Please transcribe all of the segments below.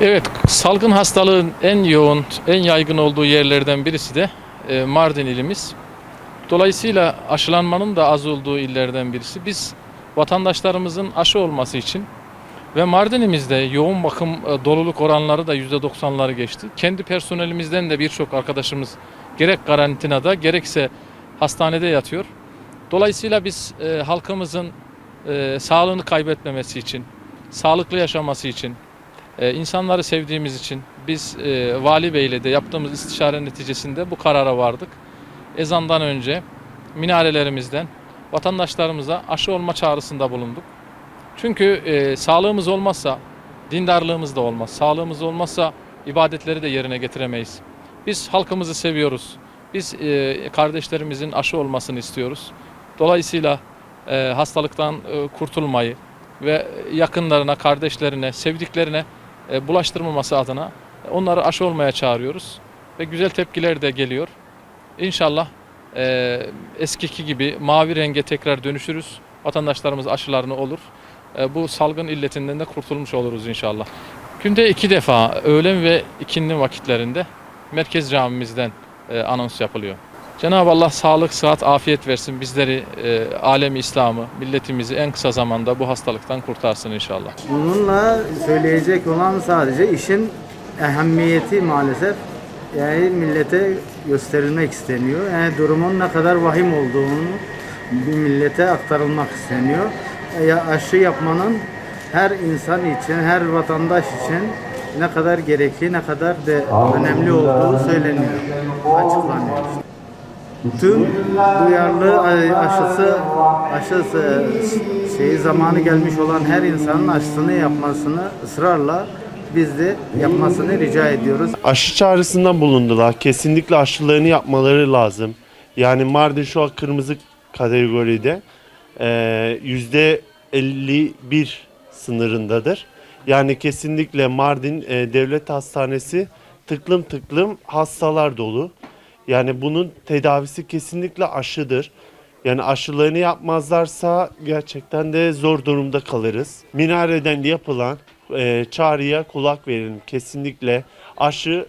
Evet, salgın hastalığın en yoğun, en yaygın olduğu yerlerden birisi de e, Mardin ilimiz. Dolayısıyla aşılanmanın da az olduğu illerden birisi. Biz vatandaşlarımızın aşı olması için ve Mardin'imizde yoğun bakım e, doluluk oranları da %90'ları geçti. Kendi personelimizden de birçok arkadaşımız gerek karantinada gerekse hastanede yatıyor. Dolayısıyla biz e, halkımızın e, sağlığını kaybetmemesi için, sağlıklı yaşaması için, ee, insanları sevdiğimiz için biz e, Vali Bey ile de yaptığımız istişare neticesinde bu karara vardık. Ezandan önce minarelerimizden vatandaşlarımıza aşı olma çağrısında bulunduk. Çünkü e, sağlığımız olmazsa dindarlığımız da olmaz. Sağlığımız olmazsa ibadetleri de yerine getiremeyiz. Biz halkımızı seviyoruz. Biz e, kardeşlerimizin aşı olmasını istiyoruz. Dolayısıyla e, hastalıktan e, kurtulmayı ve yakınlarına, kardeşlerine, sevdiklerine e, bulaştırmaması adına onları aşı olmaya çağırıyoruz. Ve güzel tepkiler de geliyor. İnşallah e, eskiki gibi mavi renge tekrar dönüşürüz. Vatandaşlarımız aşılarını olur. E, bu salgın illetinden de kurtulmuş oluruz inşallah. Günde iki defa öğlen ve ikindi vakitlerinde merkez camimizden e, anons yapılıyor. Cenab-ı Allah sağlık, sıhhat, afiyet versin. Bizleri, e, alemi İslam'ı, milletimizi en kısa zamanda bu hastalıktan kurtarsın inşallah. Bununla söyleyecek olan sadece işin ehemmiyeti maalesef yani millete gösterilmek isteniyor. Yani durumun ne kadar vahim olduğunu bir millete aktarılmak isteniyor. Ya aşı yapmanın her insan için, her vatandaş için ne kadar gerekli, ne kadar de önemli olduğu söyleniyor, açıklanıyor. Tüm duyarlı aşısı aşısı şeyi zamanı gelmiş olan her insanın aşısını yapmasını ısrarla biz de yapmasını rica ediyoruz. aşı çağrısında bulundular. Kesinlikle aşılarını yapmaları lazım. Yani Mardin şu an kırmızı kategoride Ee, yüzde 51 sınırındadır. Yani kesinlikle Mardin e, Devlet Hastanesi tıklım tıklım hastalar dolu. Yani bunun tedavisi kesinlikle aşıdır. Yani aşılarını yapmazlarsa gerçekten de zor durumda kalırız. Minareden yapılan e, çağrıya kulak verin. Kesinlikle aşı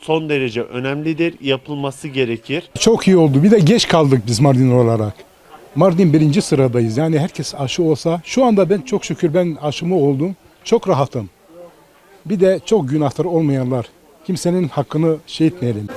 son derece önemlidir. Yapılması gerekir. Çok iyi oldu. Bir de geç kaldık biz Mardin olarak. Mardin birinci sıradayız. Yani herkes aşı olsa. Şu anda ben çok şükür ben aşımı oldum. Çok rahatım. Bir de çok günahları olmayanlar. Kimsenin hakkını şey etmeyelim.